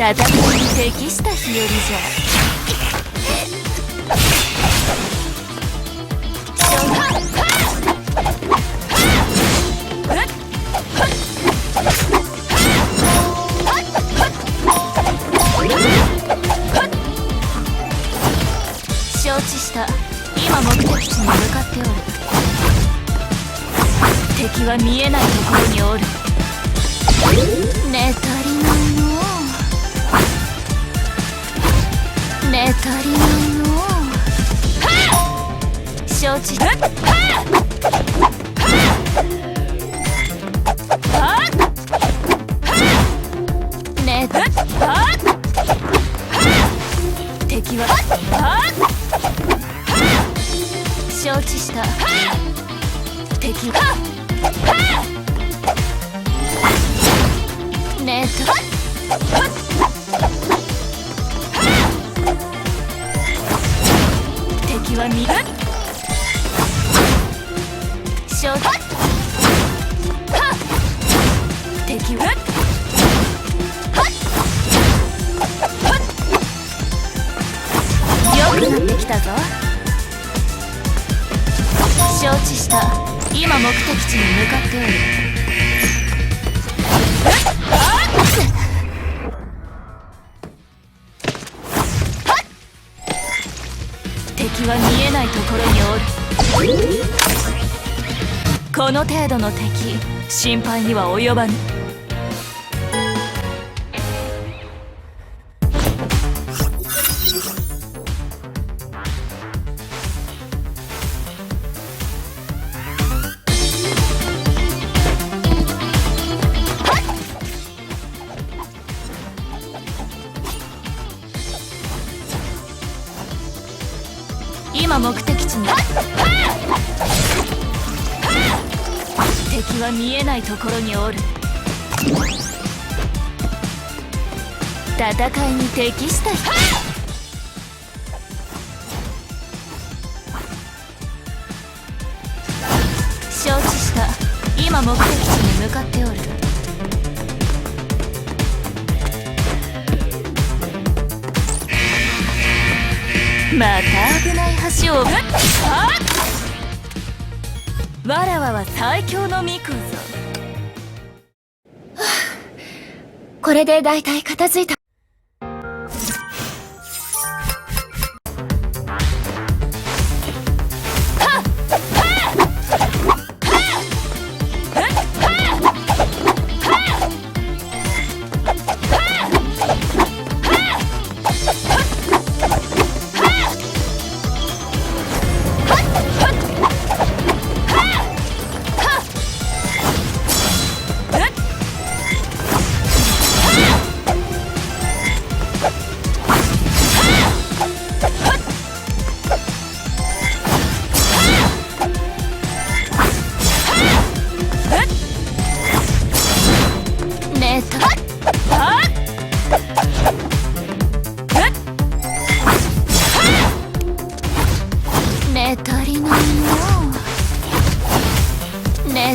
戦いに適した日和じゃ承知した今目的地に向かっておる敵は見えないところにおる。敵は承知した敵はねと敵は見る。たぞ。承知した。今目的地に向かっておる。敵は見えないところにおる。この程度の敵心配には及ばぬ。今目的地に敵は見えないところにおる。戦いに適した日承知した。今目的地に向かっておる。また危ない橋をわらわは最強のミクぞ これで大体片付いた。ね足りないのね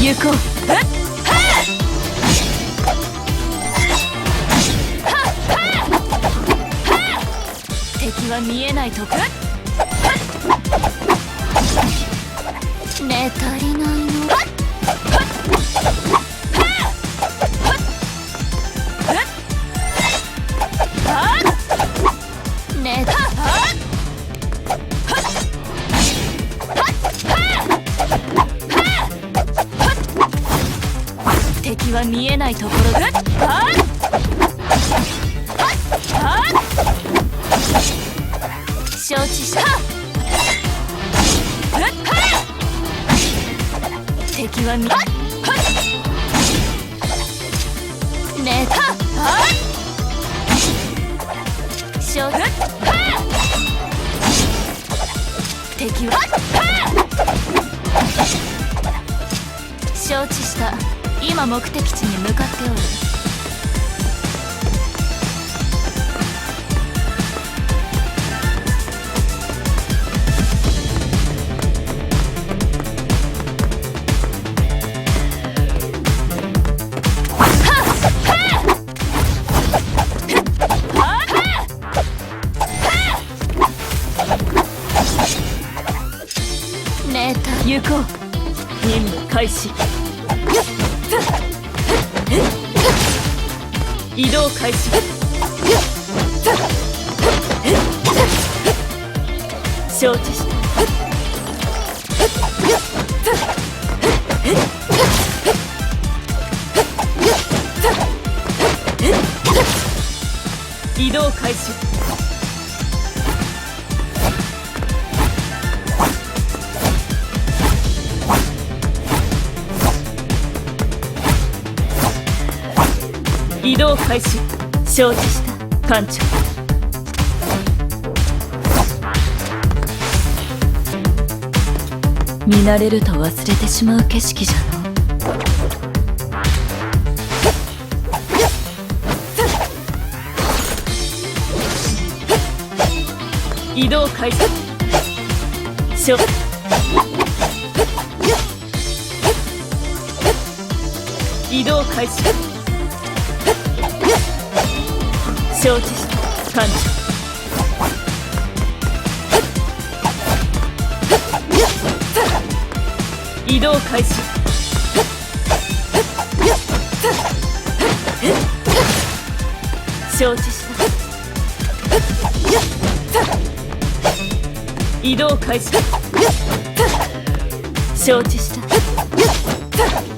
行こう敵は見えないとこね足りないの？敵は見えないところが承知した敵は見ね敵は承知した。今目的地に向かっておる。行。こう任務開始。移動開始。承知し。た移動開始。動開始承知した。艦長。見慣れると忘れてしまう景色じゃの。移動開始。しょ。移動開始。承知した艦長移動開始。承知した。移動開始。承知した。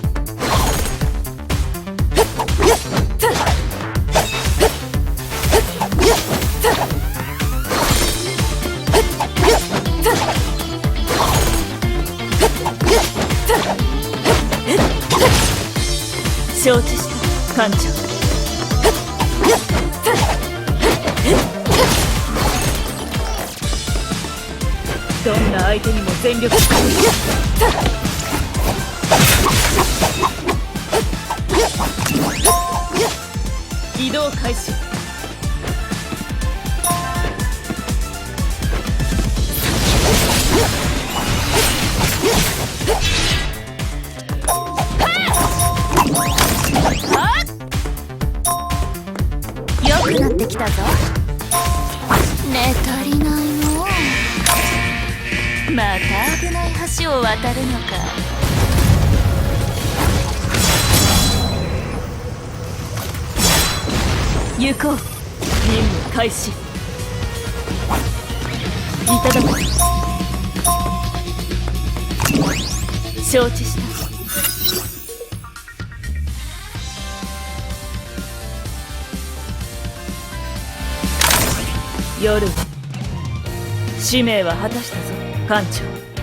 承知した。艦長どんな相手にも全力移動開始。橋を渡るのか。行こう。任務開始。いただく。承知した。夜。使命は果たしたぞ艦長。